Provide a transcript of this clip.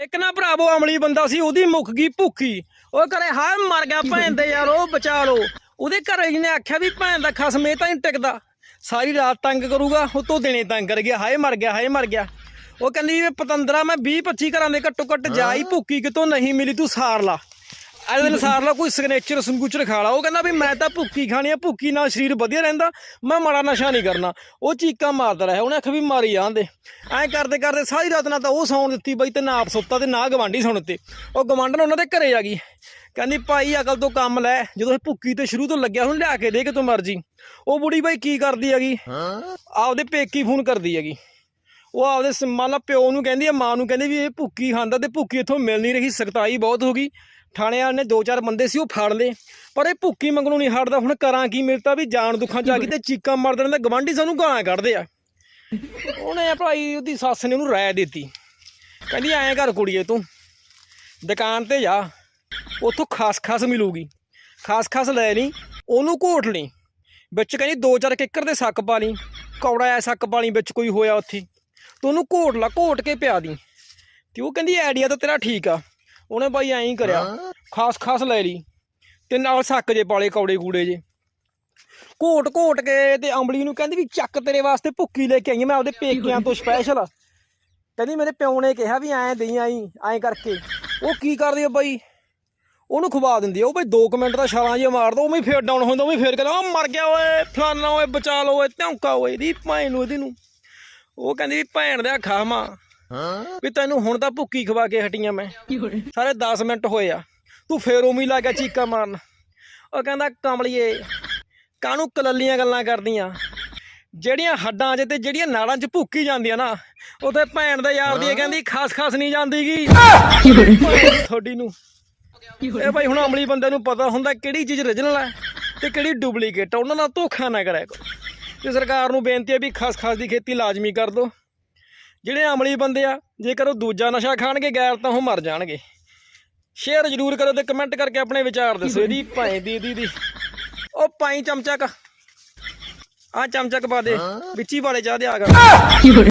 ਇੱਕ ਨਾ ਭਰਾਵੋ ਅਮਲੀ ਬੰਦਾ ਸੀ ਉਹਦੀ ਮੁੱਕ ਗਈ ਭੁੱਖੀ। ਉਹ ਕਰੇ ਹਾਏ ਮਰ ਗਿਆ ਭੈਣ ਦੇ ਯਾਰ ਉਹ ਬਚਾ ਲੋ ਉਹਦੇ ਘਰੇ ਜੀ ਨੇ ਆਖਿਆ ਵੀ ਭੈਣ ਦਾ ਖਸਮ ਇਹ ਤਾਂ ਨਹੀਂ ਟਿਕਦਾ। ਸਾਰੀ ਰਾਤ ਤੰਗ ਕਰੂਗਾ ਉਹ ਤੋਂ ਦਿਨੇ ਤੰਗ ਕਰ ਗਿਆ ਹਾਏ ਮਰ ਗਿਆ ਹਾਏ ਮਰ ਗਿਆ। ਉਹ ਕਹਿੰਦੀ ਵੀ ਪਤੰਦਰਾ ਮੈਂ 20 25 ਘਰਾਂ ਦੇ ਘੱਟੋ ਘੱਟ ਜਾ ਹੀ ਭੁੱਖੀ ਕਿਤੋਂ ਨਹੀਂ ਮਿਲੀ ਤੂੰ ਸਾਰ ਲਾ। ਦਿਨ ਸਾਰ ਲਾ ਕੋਈ ਸਿਗਨੇਚਰ ਸੰਗੂਚਰ ਖਾ ਲਾ। ਉਹ ਕਹਿੰਦਾ ਵੀ ਮੈਂ ਤਾਂ ਭੁੱਖੀ ਖਾਣੀ ਆ ਭੁੱਖੀ ਨਾਲ ਸਰੀਰ ਵਧੀਆ ਰਹਿੰਦਾ ਮੈਂ ਮਾੜਾ ਨਸ਼ਾ ਨਹੀਂ ਕਰਨਾ। ਉਹ ਚੀਕਾਂ ਮਾਰਦਾ ਰਿਹਾ ਉਹਨੇ ਆਖ ਵੀ ਮਾਰੀ ਜਾਂਦੇ ਐਂ ਕਰਦੇ ਕਰਦੇ ਸਾਰੀ ਰਾਤ ਨਾ ਤਾਂ ਉਹ ਸੌਣ ਦਿੱਤੀ ਬਈ ਤੇ ਨਾ ਆਪ ਸੁੱਤਾ ਤੇ ਨਾ ਗਵਾਂਢੀ ਸੌਣ ਦਿੱਤੇ। ਉਹ ਗਵਾਂਢਣ ਉਹਨਾਂ ਦੇ ਘਰੇ ਆ ਗਈ। ਕਹਿੰਦੀ ਭਾਈ ਅਕਲ ਤੋਂ ਕੰਮ ਲੈ ਜਦੋਂ ਇਹ ਭੁੱਕੀ ਤੇ ਸ਼ੁਰੂ ਤੋਂ ਲੱਗਿਆ ਹੁਣ ਲਿਆ ਕੇ ਦੇ ਕਿਤੋਂ ਮਰਜ਼ੀ। ਉਹ ਬੁੜੀ ਬਾਈ ਕੀ ਕਰਦੀ ਹੈਗੀ? ਆਪਦੇ ਪੇਕੀ ਫੋਨ ਕਰਦੀ ਹੈਗੀ। ਉਹ ਆਪਦੇ ਮੰਨ ਲਾ ਪਿਓ ਨੂੰ ਕਹਿੰਦੀ ਆ, ਮਾਂ ਨੂੰ ਕਹਿੰਦੀ ਵੀ ਇਹ ਭੁੱਕੀ ਖਾਂਦਾ ਤੇ ਭੁੱਕੀ ਇੱਥੋਂ ਮਿਲ ਨਹੀਂ ਰਹੀ, ਸਖਤਾਈ ਬਹੁਤ ਹੋ ਗਈ। ਥਾਣਿਆਂ ਨੇ ਦੋ ਚਾਰ ਬੰਦੇ ਸੀ, ਉਹ ਫੜ ਲਏ। ਪਰ ਇਹ ਭੁੱਕੀ ਮੰਗਣੋਂ ਨਹੀਂ ਹਟਦਾ, ਹੁਣ ਕਰਾਂ ਕੀ ਮਿਲਤਾ ਵੀ ਜਾਨ ਦੁੱਖਾਂ ਚ ਆ ਗਈ ਤੇ ਚੀਕਾਂ ਮਾਰਦੇ ਰਹਿੰਦੇ, ਗਵਾਂਢੀ ਸਾਨੂੰ ਗਾਲਾਂ ਕੱਢਦੇ ਆ। ਉਹਨੇ ਭਾਈ ਉਹਦੀ ਸੱਸ ਨੇ ਉਹਨੂੰ ਰਾਇ ਦਿੱਤੀ। ਕਹਿੰਦੀ ਐਂ ਘਰ ਕੁੜੀਏ ਤੂੰ, ਦੁਕਾਨ ਤੇ ਜਾ, ਉੱਥੋਂ ਖਾਸ ਖਾਸ ਮਿਲੂਗੀ। ਖਾਸ ਖਾਸ ਲੈ ਲਈ, ਉਹਨੂੰ ਘੋਟ ਲਈ। ਵਿੱਚ ਕਹਿੰਦੀ ਦੋ ਚਾਰ ਕਿੱਕਰ ਦੇ ਸੱਕ ਪਾ ਲਈ, ਕੌੜਾ ਐ ਸੱਕ ਪਾ ਲਈ ਵਿੱਚ ਕੋਈ ਹੋਇਆ ਉੱਥੇ। ਤੂੰ ਉਹਨੂੰ ਘੋਟ ਲਾ ਘੋਟ ਕੇ ਪਿਆ ਦੀ। ਤੇ ਉਹ ਕਹਿੰਦੀ ਆਈਡੀਆ ਤਾਂ ਤੇਰਾ ਠੀਕ ਆ। ਉਹਨੇ ਬਾਈ ਐਂ ਹੀ ਕਰਿਆ। ਖਾਸ ਖਾਸ ਲੈ ਲਈ। ਤੇ ਨਾਲ ਸੱਕ ਜੇ ਪਾਲੇ ਕੌੜੇ ਕੂੜੇ ਜੇ। ਘੋਟ ਘੋਟ ਕੇ ਤੇ ਅੰਬਲੀ ਨੂੰ ਕਹਿੰਦੀ ਵੀ ਚੱਕ ਤੇਰੇ ਵਾਸਤੇ ਭੁੱਕੀ ਲੈ ਕੇ ਆਈ ਆਂ ਮੈਂ ਆਪਦੇ ਪੇਕਿਆਂ ਤੋਂ ਸਪੈਸ਼ਲ ਕਹਿੰਦੀ ਮੇਰੇ ਪਿਓ ਨੇ ਕਿਹਾ ਵੀ ਐਂ ਦੇਈ ਆਈ ਐਂ ਕਰਕੇ। ਉਹ ਕੀ ਕਰਦੀ ਆ ਬਾਈ? ਉਹਨੂੰ ਖਵਾ ਦਿੰਦੀ ਆ। ਉਹ ਬਈ 2 ਮਿੰਟ ਦਾ ਛਾਲਾਂ ਜਿਹਾ ਮਾਰਦਾ ਉਹ ਵੀ ਫੇਰ ਡਾਊਨ ਹੁੰਦਾ ਉਹ ਵੀ ਫੇਰ ਕਹਿੰਦਾ ਉਹ ਮਰ ਗਿਆ ਓਏ ਫਲਾਨਾ ਓਏ ਬਚਾ ਲਓ ਓਏ ਧੌਂਕਾ ਓਏ ਇਹਦੀ ਭੈਣ ਨੂੰ ਇਹਦੀ ਨੂੰ। ਉਹ ਕਹਿੰਦੀ ਵੀ ਭੈਣ ਦਾ ਖਾਵਾਂ ਵੀ। ਤੈਨੂੰ ਹੁਣ ਤਾਂ ਭੁੱਕੀ ਖਵਾ ਕੇ ਹਟੀਆਂ ਮੈਂ। ਸਾਰੇ 10 ਮਿੰਟ ਹੋਏ ਆ। ਤੂੰ ਫੇਰ ਹੀ ਲੱਗ ਗਿਆ ਚੀਕਾਂ ਮਾਰਨ। ਉਹ ਕਹਿੰਦਾ ਕਮਲੀਏ ਕਾਹਨੂੰ ਕਲੱਲੀਆਂ ਗੱਲਾਂ ਕਰਦੀਆਂ? ਜਿਹੜੀਆਂ ਹੱਡਾਂ 'ਚ ਤੇ ਜਿਹੜੀਆਂ ਨਾੜਾਂ 'ਚ ਭੁੱਕੀ ਜਾਂਦੀਆਂ ਨਾ ਉਥੇ ਭੈਣ ਦੇ ਯਾਰ ਦੀ ਕਹਿੰਦੀ ਖਾਸ ਖਾਸ ਨਹੀਂ ਜਾਂਦੀਗੀ। ਤੁਹਾਡੀ ਨੂੰ। ਇਹ ਭਾਈ ਹੁਣ ਅਮਲੀ ਬੰਦੇ ਨੂੰ ਪਤਾ ਹੁੰਦਾ ਕਿਹੜੀ ਚੀਜ਼ origignal ਹੈ ਤੇ ਕਿਹੜੀ ਡੁਪਲੀਕੇਟ ਉਹਨਾਂ ਨਾਲ ਧੋਖਾ ਨਾ ਕਰਿਆ ਕਰੋ। ਤੇ ਸਰਕਾਰ ਨੂੰ ਬੇਨਤੀ ਹੈ ਵੀ ਖਾਸ ਖਾਸ ਦੀ ਖੇਤੀ ਲਾਜ਼ਮੀ ਕਰ ਦਿਓ। ਜਿਹੜੇ ਅਮਲੀ ਬੰਦੇ ਆ ਜੇਕਰ ਉਹ ਦੂਜਾ ਨਸ਼ਾ ਖਾਣਗੇ ਗੈਰ ਤਾਂ ਉਹ ਮਰ ਜਾਣਗੇ। ਸ਼ੇਅਰ ਜ਼ਰੂਰ ਕਰੋ ਤੇ ਕਮੈਂਟ ਕਰਕੇ ਆਪਣੇ ਵਿਚਾਰ ਦੱਸੋ ਇਹਦੀ ਭਾਈ ਦੀ ਦੀ। ਦੀ ਉਹ ਪਾਈ ਚਮਚਾ ਕ ਆ ਚਮਚਾ ਕ ਪਾ ਦੇ ਵਿੱਚੀ ਵਾਲੇ ਚਾਹ ਦੇ ਆ ਗਾ।